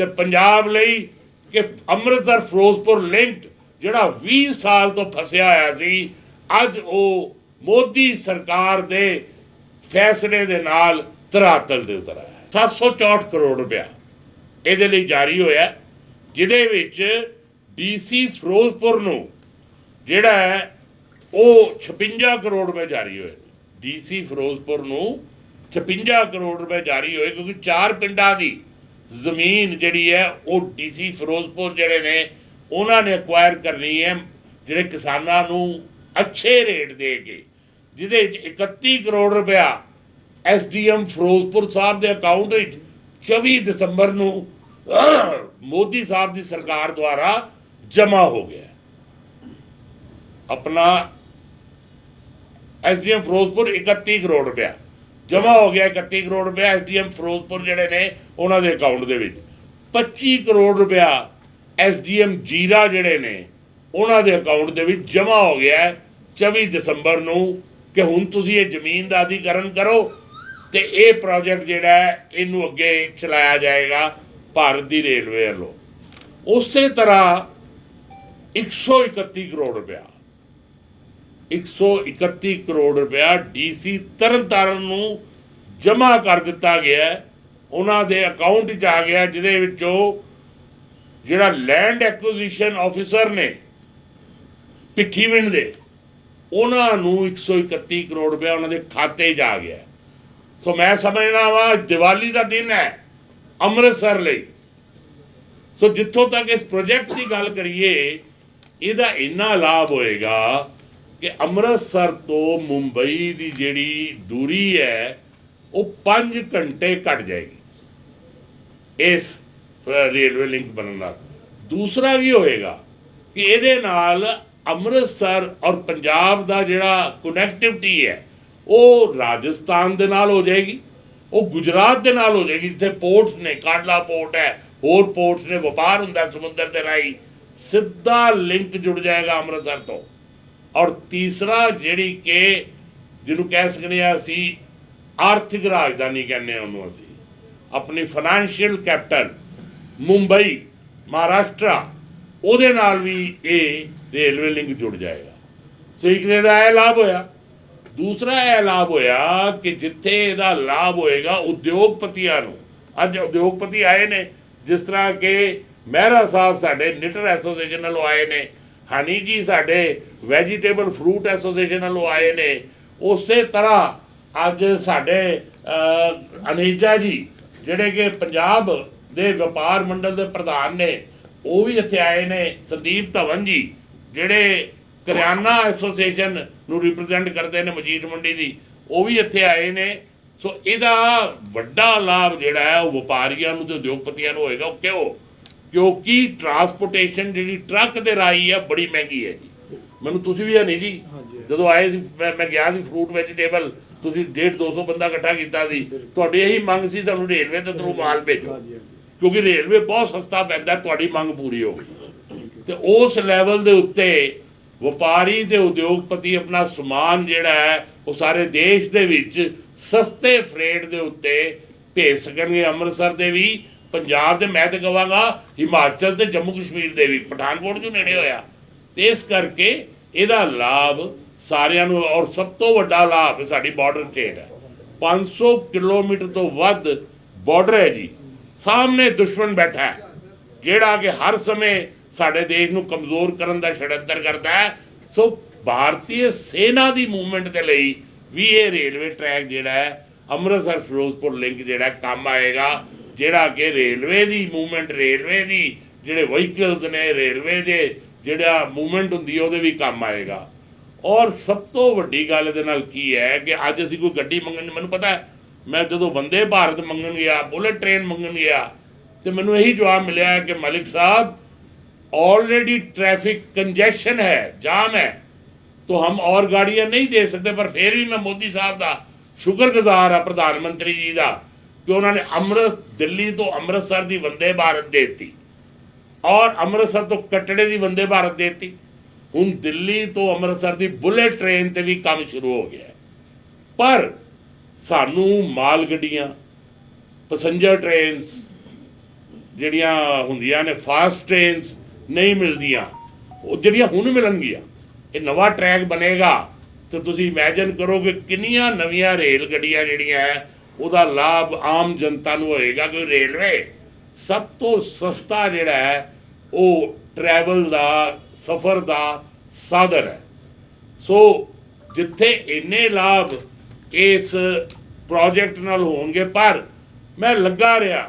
ਤੇ ਪੰਜਾਬ ਲਈ ਕਿ ਅੰਮ੍ਰਿਤਸਰ, ਫਿਰੋਜ਼ਪੁਰ ਲਿੰਕ ਜਿਹੜਾ 20 ਸਾਲ ਤੋਂ ਫਸਿਆ ਹੋਇਆ ਸੀ, ਅੱਜ ਉਹ ਮੋਦੀ ਸਰਕਾਰ ਦੇ ਫੈਸਲੇ ਦੇ ਨਾਲ ਧਰਾਤਲ ਦੇ ਉਤਰ ਆਇਆ। 764 ਕਰੋੜ ਰੁਪਇਆ ਇਹਦੇ ਲਈ ਜਾਰੀ ਹੋਇਆ, ਜਿਹਦੇ ਵਿੱਚ ਡੀਸੀ ਫਿਰੋਜ਼ਪੁਰ ਨੂੰ ਜਿਹੜਾ ਹੈ, ਉਹ 56 ਕਰੋੜ ਰੁਪਏ ਜਾਰੀ ਹੋਏ ਡੀਸੀ ਫਿਰੋਜ਼ਪੁਰ ਨੂੰ 56 ਕਰੋੜ ਰੁਪਏ ਜਾਰੀ ਹੋਏ, ਕਿਉਂਕਿ ਚਾਰ ਪਿੰਡਾਂ ਦੀ ਜ਼ਮੀਨ ਜਿਹੜੀ ਹੈ, ਉਹ ਡੀਸੀ ਫਿਰੋਜ਼ਪੁਰ ਜਿਹੜੇ ਨੇ, ਉਹਨਾਂ ਨੇ ਐਕਵਾਇਰ ਕਰਨੀ ਹੈ, ਜਿਹੜੇ ਕਿਸਾਨਾਂ ਨੂੰ ਅੱਛੇ ਰੇਟ ਦੇ ਕੇ ਜਿਹਦੇ ਵਿੱਚ 31 ਕਰੋੜ ਰੁਪਇਆ ਐਸਡੀਐਮ ਫਿਰੋਜ਼ਪੁਰ ਸਾਹਿਬ ਦੇ ਅਕਾਊਂਟ ਵਿੱਚ 24 ਦਸੰਬਰ ਨੂੰ, ਮੋਦੀ ਸਾਹਿਬ ਦੀ ਸਰਕਾਰ ਦੁਆਰਾ ਜਮ੍ਹਾਂ ਹੋ ਗਿਆ ਆਪਣਾ ਐਸਡੀਐਮ ਫਿਰੋਜ਼ਪੁਰ 31 ਕਰੋੜ ਰੁਪਇਆ, ਜਮ੍ਹਾਂ ਹੋ ਗਿਆ 31 ਕਰੋੜ ਰੁਪਇਆ ਐਸਡੀਐਮ ਫਿਰੋਜ਼ਪੁਰ ਜਿਹੜੇ ਨੇ ਉਹਨਾਂ ਦੇ ਅਕਾਊਂਟ ਦੇ ਵਿੱਚ 25 ਕਰੋੜ ਰੁਪਇਆ ਐਸਡੀਐਮ ਜੀਰਾ ਜਿਹੜੇ ਨੇ, ਉਹਨਾਂ ਦੇ ਅਕਾਊਂਟ ਦੇ ਵਿੱਚ ਜਮ੍ਹਾਂ ਹੋ ਗਿਆ ਹੈ 24 ਦਸੰਬਰ ਨੂੰ ਕਿ ਹੁਣ ਤੁਸੀਂ ਇਹ ਜ਼ਮੀਨ ਦਾ ਅਧਿਕਰਨ ਕਰੋ ਤੇ ਇਹ ਪ੍ਰੋਜੈਕਟ ਜਿਹੜਾ ਇਹਨੂੰ ਅੱਗੇ ਚਲਾਇਆ ਜਾਏਗਾ ਭਾਰਤ ਦੀ ਰੇਲਵੇ ਵੱਲੋਂ ਉਸੇ ਤਰ੍ਹਾਂ 131 ਕਰੋੜ ਰੁਪਇਆ 131 ਕਰੋੜ ਰੁਪਇਆ ਡੀਸੀ ਤਰਨਤਾਰਨ ਨੂੰ ਜਮ੍ਹਾਂ ਕਰ ਦਿੱਤਾ ਗਿਆ ਹੈ। ਉਹਨਾਂ ਦੇ ਅਕਾਊਂਟ 'ਚ ਆ ਗਿਆ, ਜਿਹਦੇ ਵਿੱਚੋਂ ਜਿਹੜਾ ਲੈਂਡ ਐਕੁਜੀਸ਼ਨ ਆਫੀਸਰ ਨੇ ਭਿੱਖੀਵਿੰਡ ਦੇ, ਉਹਨਾਂ ਨੂੰ 131 ਕਰੋੜ ਰੁਪਇਆ ਉਹਨਾਂ ਦੇ ਖਾਤੇ 'ਚ ਆ ਗਿਆ। ਸੋ ਮੈਂ ਸਮਝਦਾ ਵਾਂ, ਦੀਵਾਲੀ ਦਾ ਦਿਨ ਹੈ, ਅੰਮ੍ਰਿਤਸਰ ਲਈ। ਸੋ ਜਿੱਥੋਂ ਤੱਕ ਇਸ ਪ੍ਰੋਜੈਕਟ ਦੀ ਗੱਲ ਕਰੀਏ, ਇਹਦਾ ਇੰਨਾ ਲਾਭ ਹੋਏਗਾ ਕਿ ਅੰਮ੍ਰਿਤਸਰ ਤੋਂ ਮੁੰਬਈ ਦੀ ਜਿਹੜੀ ਦੂਰੀ ਹੈ, ਉਹ 5 ਘੰਟੇ ਘਟ ਜਾਏਗੀ। ਇਸ ਰੇਲਵੇ ਲਿੰਕ ਬਣਨ ਨਾਲ। ਦੂਸਰਾ ਵੀ ਹੋਏਗਾ ਕਿ ਇਹਦੇ ਨਾਲ ਅੰਮ੍ਰਿਤਸਰ ਔਰ ਪੰਜਾਬ ਦਾ ਜਿਹੜਾ ਕਨੈਕਟੀਵਿਟੀ ਹੈ, ਉਹ ਰਾਜਸਥਾਨ ਦੇ ਨਾਲ ਹੋ ਜਾਏਗੀ, ਉਹ ਗੁਜਰਾਤ ਦੇ ਨਾਲ ਹੋ ਜਾਏਗੀ, ਜਿੱਥੇ ਪੋਰਟਸ ਨੇ, ਕਾਂਡਲਾ ਪੋਰਟ ਹੈ, ਹੋਰ ਪੋਰਟਸ ਨੇ, ਵਪਾਰ ਹੁੰਦਾ ਸਮੁੰਦਰ ਦੇ ਰਾਹੀਂ, ਸਿੱਧਾ ਲਿੰਕ ਜੁੜ ਜਾਏਗਾ ਅੰਮ੍ਰਿਤਸਰ ਤੋਂ। ਔਰ ਤੀਸਰਾ ਜਿਹੜੀ ਕਿ ਜਿਹਨੂੰ ਕਹਿ ਸਕਦੇ ਆ ਅਸੀਂ ਆਰਥਿਕ ਰਾਜਧਾਨੀ ਕਹਿੰਦੇ ਆ ਉਹਨੂੰ ਅਸੀਂ। ਆਪਣੀ ਫਾਈਨੈਂਸ਼ੀਅਲ ਕੈਪੀਟਲ ਮੁੰਬਈ ਮਹਾਰਾਸ਼ਟਰ ਉਹਦੇ ਨਾਲ ਵੀ ਇਹ ਰੇਲਵੇ ਲਿੰਕ ਜੁੜ ਜਾਏਗਾ। ਸੋ ਇੱਕ ਦੇ ਦਾ ਇਹ ਲਾਭ ਹੋਇਆ? ਦੂਸਰਾ ਇਹ ਲਾਭ ਹੋਇਆ ਕਿ ਜਿੱਥੇ ਇਹਦਾ ਲਾਭ ਹੋਏਗਾ ਉਦਯੋਗਪਤੀਆਂ ਨੂੰ। ਅੱਜ ਉਦਯੋਗਪਤੀ ਆਏ ਨੇ ਜਿਸ ਤਰ੍ਹਾਂ ਕਿ ਮਹਿਰਾ ਸਾਹਿਬ ਸਾਡੇ ਨਿਟਰ ਐਸੋਸੀਏਸ਼ਨ ਨਾਲੋਂ ਆਏ ਨੇ ਹਨੀ ਜੀ ਸਾਡੇ ਵੈਜੀਟੇਬਲ ਫਰੂਟ ਐਸੋਸੀਏਸ਼ਨ ਨਾਲੋਂ ਆਏ ਨੇ ਉਸੇ ਤਰ੍ਹਾਂ ਅੱਜ ਸਾਡੇ ਅਹ, ਅਨੇਜਾ ਜੀ ਜਿਹੜੇ ਕਿ ਪੰਜਾਬ ਦੇ ਵਪਾਰ ਮੰਡਲ ਦੇ ਪ੍ਰਧਾਨ ਨੇ ਉਹ ਵੀ ਇੱਥੇ ਆਏ ਨੇ ਸੰਦੀਪ ਧਵਨ ਜੀ ਜਿਹੜੇ ਕਰਿਆਨਾ ਐਸੋਸੀਏਸ਼ਨ ਨੂੰ ਰਿਪਰੈਜ਼ੈਂਟ ਕਰਦੇ ਨੇ ਮਜੀਦ ਮੰਡੀ ਦੀ ਉਹ ਵੀ ਇੱਥੇ ਆਏ ਨੇ। ਸੋ ਇਹਦਾ ਵੱਡਾ ਲਾਭ ਜਿਹੜਾ ਹੈ ਉਹ ਵਪਾਰੀਆਂ ਨੂੰ ਤੇ ਉਦਯੋਗਪਤੀਆਂ ਨੂੰ ਹੋਏਗਾ। ਕਿਉਂ? ਕਿਉਂਕਿ ਟਰਾਂਸਪੋਰਟੇਸ਼ਨ ਜਿਹੜੀ ਟਰੱਕ ਦੇ ਰਾਹੀਂ ਹੈ ਬੜੀ ਮਹਿੰਗੀ ਹੈ ਜੀ। ਮੈਨੂੰ ਤੁਸੀਂ ਵੀ ਨਹੀਂ ਜੀ। ਜਦੋਂ ਆਏ ਸੀ ਮੈਂ ਗਿਆ ਸੀ ਫਰੂਟ ਵੈਜੀਟੇਬਲ ਤੁਸੀਂ 1.5 200 ਬੰਦਾ ਇਕੱਠਾ ਕੀਤਾ ਸੀ ਤੁਹਾਡੀ ਇਹੀ ਮੰਗ ਸੀ ਸਾਨੂੰ ਰੇਲਵੇ ਦੇ ਥਰੂ ਮਾਲ ਭੇਜੋ। ਕਿਉਂਕਿ ਰੇਲਵੇ ਬਹੁਤ ਸਸਤਾ ਪੈਂਦਾ ਤੁਹਾਡੀ ਮੰਗ ਪੂਰੀ ਹੋ ਗਈ। ਤੇ ਉਸ ਲੈਵਲ ਦੇ ਉੱਤੇ ਵਪਾਰੀ ਤੇ ਉਦਯੋਗਪਤੀ ਆਪਣਾ ਸਮਾਨ ਜਿਹੜਾ ਹੈ ਉਹ ਸਾਰੇ ਦੇਸ਼ ਦੇ ਵਿੱਚ ਸਸਤੇ ਫਰੇਟ ਦੇ ਉੱਤੇ ਭੇਜ ਸਕਣਗੇ। ਅੰਮ੍ਰਿਤਸਰ ਦੇ ਵੀ ਪੰਜਾਬ ਦੇ ਮੈਂ ਤੇ ਕਹਾਂਗਾ ਹਿਮਾਚਲ ਤੇ ਜੰਮੂ ਕਸ਼ਮੀਰ ਦੇ ਵੀ ਪਠਾਨਕੋਟ ਜੋ ਨੇੜੇ ਹੋਇਆ। ਤੇ ਇਸ ਕਰਕੇ ਇਹਦਾ ਲਾਭ ਸਾਰਿਆਂ ਨੂੰ ਔਰ ਸਭ ਤੋਂ ਵੱਡਾ ਲਾਭ ਸਾਡੀ ਬਾਰਡਰ ਸਟੇਟ ਹੈ। 500 ਕਿਲੋਮੀਟਰ ਤੋਂ ਵੱਧ ਬਾਰਡਰ ਹੈ ਜੀ। ਸਾਹਮਣੇ ਦੁਸ਼ਮਣ ਬੈਠਾ ਹੈ, ਜਿਹੜਾ ਕਿ ਹਰ ਸਮੇਂ ਸਾਡੇ ਦੇਸ਼ ਨੂੰ ਕਮਜ਼ੋਰ ਕਰਨ ਦਾ ਛੜੰਤਰ ਕਰਦਾ ਹੈ। ਸੋ ਭਾਰਤੀ ਸੈਨਾ ਦੀ ਮੂਵਮੈਂਟ ਦੇ ਲਈ ਵੀ ਇਹ ਰੇਲਵੇ ਟਰੈਕ ਜਿਹੜਾ ਹੈ, ਅੰਮ੍ਰਿਤਸਰ ਫਿਰੋਜ਼ਪੁਰ ਲਿੰਕ ਜਿਹੜਾ ਕੰਮ ਆਏਗਾ। ਜਿਹੜਾ ਕਿ ਰੇਲਵੇ ਦੀ ਮੂਵਮੈਂਟ ਰੇਲਵੇ ਦੀ ਜਿਹੜੇ ਵਹੀਕਲਸ ਨੇ ਰੇਲਵੇ ਦੇ ਜਿਹੜਾ ਮੂਵਮੈਂਟ ਹੁੰਦੀ ਹੈ, ਉਹਦੇ ਵੀ ਕੰਮ ਆਏਗਾ। ਔਰ ਸਭ ਤੋਂ ਵੱਡੀ ਗੱਲ ਇਹਦੇ ਨਾਲ ਕੀ ਹੈ ਕਿ ਅੱਜ ਅਸੀਂ ਕੋਈ ਗੱਡੀ ਮੰਗਣ ਮੈਨੂੰ ਪਤਾ ਹੈ ਮੈਂ ਜਦੋਂ ਵੰਦੇ ਭਾਰਤ ਮੰਗਣ ਗਿਆ ਬੁਲਟ ਟ੍ਰੇਨ ਮੰਗਣ ਗਿਆ ਤੇ ਮੈਨੂੰ ਇਹੀ ਜਵਾਬ ਮਿਲਿਆ ਕਿ ਮਲਿਕ ਸਾਹਿਬ ऑलरेडी ट्रैफिक कंजेशन है जाम है तो हम और गाड़ियां नहीं दे सकते पर फिर भी मैं मोदी साहब का शुक्रगुजार हाँ प्रधानमंत्री जी का कि उन्होंने अमृत दिल्ली तो अमृतसर की वंदे भारत देती ਔਰ ਅੰਮ੍ਰਿਤਸਰ ਤੋਂ ਕਟੜੇ ਦੀ ਵੰਦੇ ਭਾਰਤ ਦੇਤੀ ਹੁਣ ਦਿੱਲੀ ਤੋਂ ਅੰਮ੍ਰਿਤਸਰ ਦੀ ਬੁਲੇਟ ਟ੍ਰੇਨ ਤੇ ਵੀ ਕੰਮ ਸ਼ੁਰੂ ਹੋ ਗਿਆ ਪਰ ਸਾਨੂੰ ਮਾਲ ਗੱਡੀਆਂ, ਪੈਸੰਜਰ ਟ੍ਰੇਨਸ ਜਿਹੜੀਆਂ ਹੁੰਦੀਆਂ ਨੇ, ਫਾਸਟ ਟ੍ਰੇਨਸ ਨਹੀਂ ਮਿਲਦੀਆਂ, ਉਹ ਜਿਹੜੀਆਂ ਹੁਣ ਮਿਲਣਗੀਆਂ, ਇਹ ਨਵਾਂ ਟਰੈਕ ਬਣੇਗਾ। ਤੇ ਤੁਸੀਂ ਇਮੇਜਿਨ ਕਰੋ ਕਿ ਕਿੰਨੀਆਂ ਨਵੀਆਂ ਰੇਲ ਗੱਡੀਆਂ ਜਿਹੜੀਆਂ ਹੈ, ਉਹਦਾ ਲਾਭ ਆਮ ਜਨਤਾ ਨੂੰ ਹੋਏਗਾ ਕਿ ਰੇਲਵੇ। ਸਭ ਤੋਂ ਸਸਤਾ ਜਿਹੜਾ ਹੈ, ਉਹ ਟਰੈਵਲ ਦਾ ਸਫ਼ਰ ਦਾ ਸਾਧਨ ਹੈ। ਸੋ ਜਿੱਥੇ ਇੰਨੇ ਲਾਭ ਇਸ ਪ੍ਰੋਜੈਕਟ ਨਾਲ ਹੋਣਗੇ, ਪਰ ਮੈਂ ਲੱਗਾ ਰਿਹਾ